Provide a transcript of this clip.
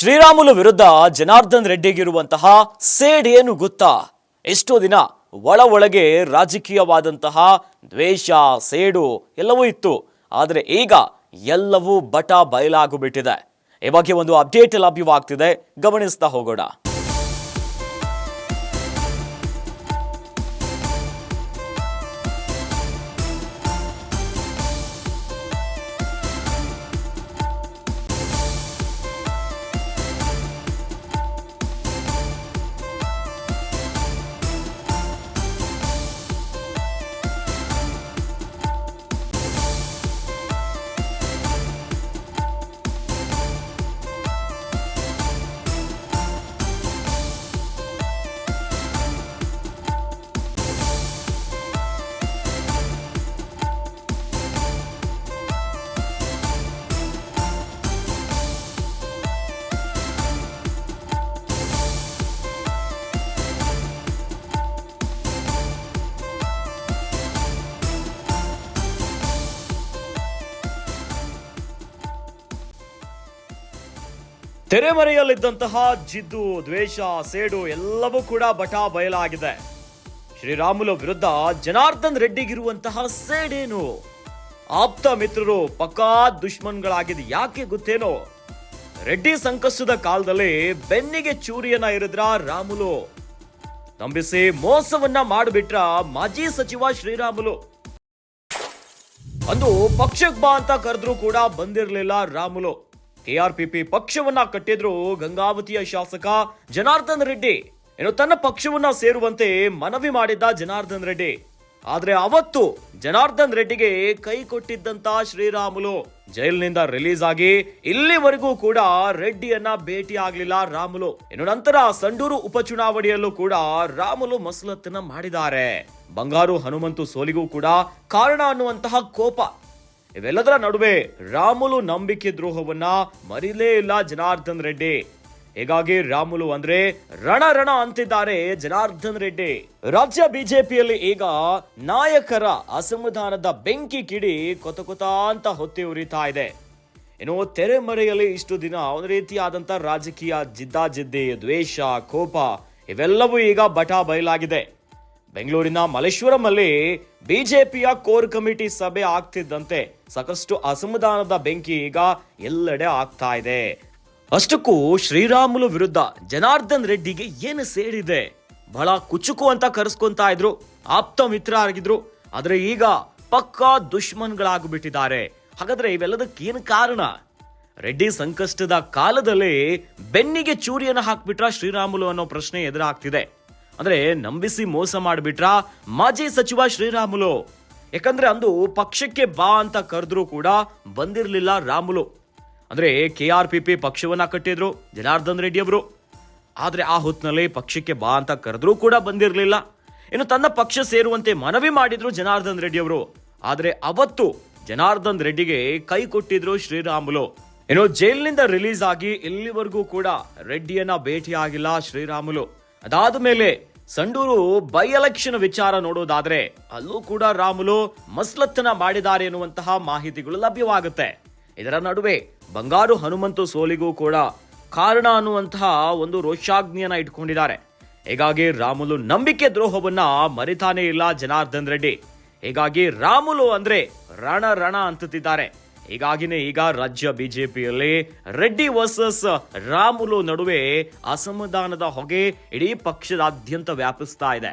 ಶ್ರೀರಾಮುಲು ವಿರುದ್ಧ ಜನಾರ್ದನ್ ರೆಡ್ಡಿಗಿರುವಂತಹ ಸೇಡ್ ಏನು ಗೊತ್ತಾ. ಎಷ್ಟೋ ದಿನ ಒಳ ಒಳಗೆ ರಾಜಕೀಯವಾದಂತಹ ದ್ವೇಷ, ಸೇಡು ಎಲ್ಲವೂ ಇತ್ತು. ಆದರೆ ಈಗ ಎಲ್ಲವೂ ಬಟ ಬಯಲಾಗುಬಿಟ್ಟಿದೆ. ಈ ಬಗ್ಗೆ ಒಂದು ಅಪ್ಡೇಟ್ ಲಭ್ಯವಾಗ್ತಿದೆ. ಗಮನಿಸ್ತಾ ಹೋಗೋಣ. ತೆರೆಮರೆಯಲ್ಲಿದ್ದಂತಹ ಜಿದ್ದು, ದ್ವೇಷ, ಸೇಡು ಎಲ್ಲವೂ ಕೂಡ ಬಟ ಬಯಲಾಗಿದೆ. ಶ್ರೀರಾಮುಲು ವಿರುದ್ಧ ಜನಾರ್ದನ್ ರೆಡ್ಡಿಗಿರುವಂತಹ ಸೇಡೇನು? ಆಪ್ತ ಮಿತ್ರರು ಪಕ್ಕಾ ದುಶ್ಮನ್ಗಳಾಗಿದೆ ಯಾಕೆ ಗೊತ್ತೇನೋ? ರೆಡ್ಡಿ ಸಂಕಷ್ಟದ ಕಾಲದಲ್ಲಿ ಬೆನ್ನಿಗೆ ಚೂರಿಯನ್ನ ಇರಿದ್ರ ರಾಮುಲು. ನಂಬಿಸಿ ಮೋಸವನ್ನ ಮಾಡಿಬಿಟ್ರ ಮಾಜಿ ಸಚಿವ ಶ್ರೀರಾಮುಲು. ಅಂದು ಪಕ್ಷಕ್ ಬಾ ಅಂತ ಕರೆದ್ರು ಕೂಡ ಬಂದಿರಲಿಲ್ಲ ರಾಮುಲು. ಕೆಆರ್ಪಿಪಿ ಪಕ್ಷವನ್ನ ಕಟ್ಟಿದ್ರು ಗಂಗಾವತಿಯ ಶಾಸಕ ಜನಾರ್ದನ್ ರೆಡ್ಡಿ. ಏನು ತನ್ನ ಪಕ್ಷವನ್ನ ಸೇರುವಂತೆ ಮನವಿ ಮಾಡಿದ್ದ ಜನಾರ್ದನ್ ರೆಡ್ಡಿ. ಆದ್ರೆ ಅವತ್ತು ಜನಾರ್ದನ್ ರೆಡ್ಡಿಗೆ ಕೈ ಕೊಟ್ಟಿದ್ದಂತ ಶ್ರೀರಾಮುಲು. ಜೈಲಿನಿಂದ ರಿಲೀಸ್ ಆಗಿ ಇಲ್ಲಿವರೆಗೂ ಕೂಡ ರೆಡ್ಡಿಯನ್ನ ಭೇಟಿ ಆಗ್ಲಿಲ್ಲ ರಾಮುಲು. ಇನ್ನು ನಂತರ ಸಂಡೂರು ಉಪಚುನಾವಣೆಯಲ್ಲೂ ಕೂಡ ರಾಮುಲು ಮಸಲತ್ತನ್ನ ಮಾಡಿದ್ದಾರೆ. ಬಂಗಾರು ಹನುಮಂತು ಸೋಲಿಗೂ ಕೂಡ ಕಾರಣ ಅನ್ನುವಂತಹ ಕೋಪ ಇವೆಲ್ಲದರ ನಡುವೆ ರಾಮುಲು ನಂಬಿಕೆ ದ್ರೋಹವನ್ನ ಮರಿಲೇ ಇಲ್ಲ ಜನಾರ್ದನ್ ರೆಡ್ಡಿ. ಹೀಗಾಗಿ ರಾಮುಲು ಅಂದ್ರೆ ರಣ ರಣ ಅಂತಿದ್ದಾರೆ ಜನಾರ್ದನ್ ರೆಡ್ಡಿ. ರಾಜ್ಯ ಬಿಜೆಪಿಯಲ್ಲಿ ಈಗ ನಾಯಕರ ಅಸಮಾಧಾನದ ಬೆಂಕಿ ಕಿಡಿ ಕೊತ ಕೊತ ಅಂತ ಹೊತ್ತಿ ಉರಿತಾ ಇದೆ. ಇನ್ನು ತೆರೆಮರೆಯಲ್ಲಿ ಇಷ್ಟು ದಿನ ಒಂದು ರೀತಿಯಾದಂತ ರಾಜಕೀಯ ಜಿದ್ದಾಜಿದ್ದಿ, ದ್ವೇಷ, ಕೋಪ ಇವೆಲ್ಲವೂ ಈಗ ಬಟ ಬಯಲಾಗಿದೆ. ಬೆಂಗಳೂರಿನ ಮಲ್ಲೇಶ್ವರಂ ಬಿಜೆಪಿಯ ಕೋರ್ ಕಮಿಟಿ ಸಭೆ ಆಗ್ತಿದ್ದಂತೆ ಸಾಕಷ್ಟು ಅಸಮಾಧಾನದ ಬೆಂಕಿ ಈಗ ಎಲ್ಲೆಡೆ ಆಗ್ತಾ ಇದೆ. ಅಷ್ಟಕ್ಕೂ ಶ್ರೀರಾಮುಲು ವಿರುದ್ಧ ಜನಾರ್ದನ್ ರೆಡ್ಡಿಗೆ ಏನು ಸೇರಿದೆ? ಬಹಳ ಕುಚುಕು ಅಂತ ಕರೆಸ್ಕೊಂತಾ ಇದ್ರು, ಆಪ್ತ ಮಿತ್ರ ಆಗಿದ್ರು, ಆದ್ರೆ ಈಗ ಪಕ್ಕಾ ದುಶ್ಮನ್ಗಳಾಗ್ಬಿಟ್ಟಿದ್ದಾರೆ ಹಾಗಾದ್ರೆ ಇವೆಲ್ಲದಕ್ಕೆ ಏನು ಕಾರಣ? ರೆಡ್ಡಿ ಸಂಕಷ್ಟದ ಕಾಲದಲ್ಲಿ ಬೆನ್ನಿಗೆ ಚೂರಿಯನ್ನು ಹಾಕ್ಬಿಟ್ರ ಶ್ರೀರಾಮುಲು ಅನ್ನೋ ಪ್ರಶ್ನೆ ಎದುರಾಗ್ತಿದೆ. ಅಂದ್ರೆ ನಂಬಿಸಿ ಮೋಸ ಮಾಡಿಬಿಟ್ರ? ಮಾಜಿ ಸಚಿವ ಶ್ರೀರಾಮುಲು. ಯಾಕಂದ್ರೆ ಅಂದು ಪಕ್ಷಕ್ಕೆ ಬಾ ಅಂತ ಕರೆದ್ರು ಕೂಡ ಬಂದಿರಲಿಲ್ಲ ರಾಮುಲು. ಅಂದ್ರೆ ಕೆ ಆರ್ ಪಿ ಪಿ ಪಕ್ಷವನ್ನ ಕಟ್ಟಿದ್ರು ಜನಾರ್ದನ್ ರೆಡ್ಡಿ ಅವರು. ಆದ್ರೆ ಆ ಹೊತ್ತಿನಲ್ಲಿ ಪಕ್ಷಕ್ಕೆ ಬಾ ಅಂತ ಕರೆದ್ರೂ ಕೂಡ ಬಂದಿರಲಿಲ್ಲ. ಇನ್ನು ತನ್ನ ಪಕ್ಷ ಸೇರುವಂತೆ ಮನವಿ ಮಾಡಿದ್ರು ಜನಾರ್ದನ್ ರೆಡ್ಡಿ ಅವರು. ಆದ್ರೆ ಅವತ್ತು ಜನಾರ್ದನ್ ರೆಡ್ಡಿಗೆ ಕೈ ಕೊಟ್ಟಿದ್ರು ಶ್ರೀರಾಮುಲು. ಏನೋ ಜೈಲಿನಿಂದ ರಿಲೀಸ್ ಆಗಿ ಇಲ್ಲಿವರೆಗೂ ಕೂಡ ರೆಡ್ಡಿಯನ್ನ ಭೇಟಿಯಾಗಿಲ್ಲ ಶ್ರೀರಾಮುಲು. ಅದಾದ ಮೇಲೆ ಸಂಡೂರು ಬೈ ಎಲೆಕ್ಷನ್ ವಿಚಾರ ನೋಡೋದಾದ್ರೆ ಅಲ್ಲೂ ಕೂಡ ರಾಮುಲು ಮಸ್ಲತ್ತನ ಮಾಡಿದ್ದಾರೆ ಎನ್ನುವಂತಹ ಮಾಹಿತಿಗಳು ಲಭ್ಯವಾಗುತ್ತೆ. ಇದರ ನಡುವೆ ಬಂಗಾರು ಹನುಮಂತು ಸೋಲಿಗೂ ಕೂಡ ಕಾರಣ ಅನ್ನುವಂತಹ ಒಂದು ರೋಷಾಗ್ನಿಯನ್ನ ಇಟ್ಕೊಂಡಿದ್ದಾರೆ. ಹೀಗಾಗಿ ರಾಮುಲು ನಂಬಿಕೆ ದ್ರೋಹವನ್ನ ಮರಿತಾನೇ ಇಲ್ಲ ಜನಾರ್ದನ್ ರೆಡ್ಡಿ. ಹೀಗಾಗಿ ರಾಮುಲು ಅಂದ್ರೆ ರಣ ರಣ ಅಂತಿದ್ದಾರೆ. ಹೀಗಾಗಿನೇ ಈಗ ರಾಜ್ಯ ಬಿಜೆಪಿಯಲ್ಲಿ ರೆಡ್ಡಿ ವರ್ಸಸ್ ರಾಮುಲು ನಡುವೆ ಅಸಮಾಧಾನದ ಹೊಗೆ ಇಡೀ ಪಕ್ಷದಾದ್ಯಂತ ವ್ಯಾಪಿಸ್ತಾ ಇದೆ.